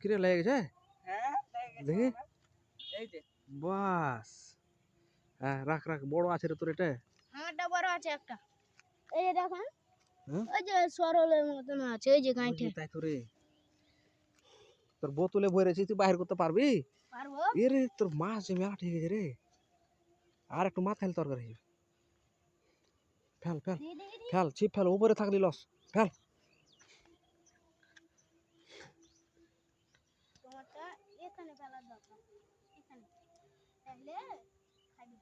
কিরে লেগে গেছে? হ্যাঁ দেখি। বাস। হ্যাঁ রাখ রাখ বড় আছে রে তোর এটা। বড় আছে একটা। এই যে দেখেন হ্যাঁ? ওই যে সরলের মতন আছে এই যে ওই যে তাই তো রে। তোর বোতলে ভরে রেছিস তুই বাইরে করতে পারবি? পারব? এ রে তোর মাছ যে মেলা ঠিক আছে রে। আর একটু খাইলে তরকারি। ফেল ফেল। ফেল ছিপ ফেল উপরে থাকলি লস। ফেল তোমারটা এখানে ফেলার দরকার এখানে তাহলে খাবি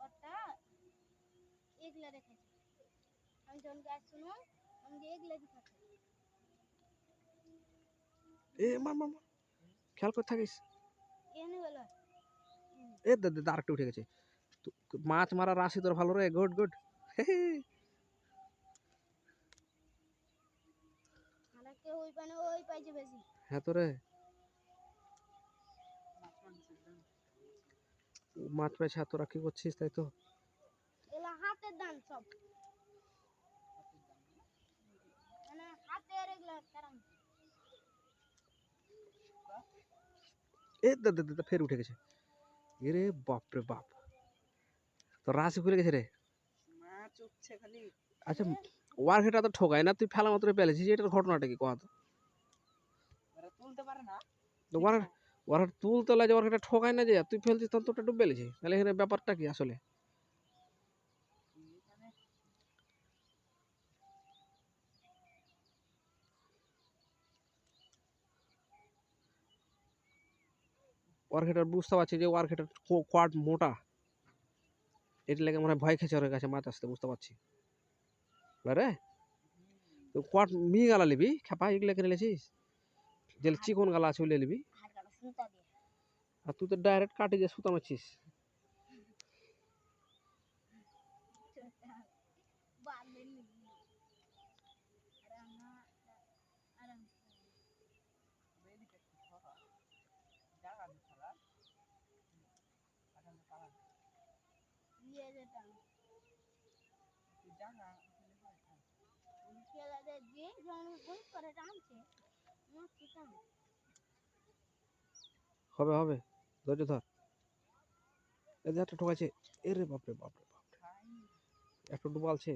ওটা এগুলা রেখেছি আমি যখন গাছ শুনো আমি যে এগুলা দিতে এ মার মার মার। খেয়াল করে থাকিস। এনে বলো। এ দে দে আরেকটা উঠে গেছে। তো- মাছ মারা রাশি তোর ভালো রে। Good good. ওই পানে ওই পাইছে বেশি হ্যাঁ তো রে মাছ মাংসের দাম। মাছ পেয়েছে আর তোরা কি করছিস তাই তো? এগুলা হাতের দান সব। মানে এ ফের উঠে গেছে। এরে রে বাপ রে বাপ। তো রাশি খুলে গেছে রে। মাছ উঠছে খালি। আচ্ছা ওয়ার ঘেটা তো ঠকায় না তুই ফেলা মাত্র পেলেছিস এটার ঘটনাটা কি কথা তুলতে পারে না। তো ওয়ার ওয়ার তুলতে লাগে ওর ঘেটা ঠকায় না যে তুই ফেলছিস তখন ডুব পেলেছিস তাহলে এখানে ব্যাপারটা কি আসলে? এখানে ওয়ার ঘেটার বুঝতে পারছি যে ওয়ার ঘেটার কোয়াড মোটা। এটা লেগে মনে হয় ভয় খেয়েছে ওর কাছে মাছ আসতে বুঝতে পারছি। রে তো কোয়াড মি গালা লিবি, খেপা এগুলো কিনে লেছিস? যে চিকন গালা আছে ওগুলো দিয়ে আর তুই তো ডাইরেক্ট কাটি যে সুতা মারছিস। বাঁধলেন আরে আমরা আরে এদিকে একটু সরা। জায়গা দিতে হবে। এখানে পালা। দিয়ে যেতাম একটু জায়গা হলে হয়। হ্যাঁ। করে টানছে হবে হবে। ধৈর্য ধর। যে একটা ঠোকাছে এরে রে বাপরে বাপরে। বাপ খাই। একটু ডুবালছে।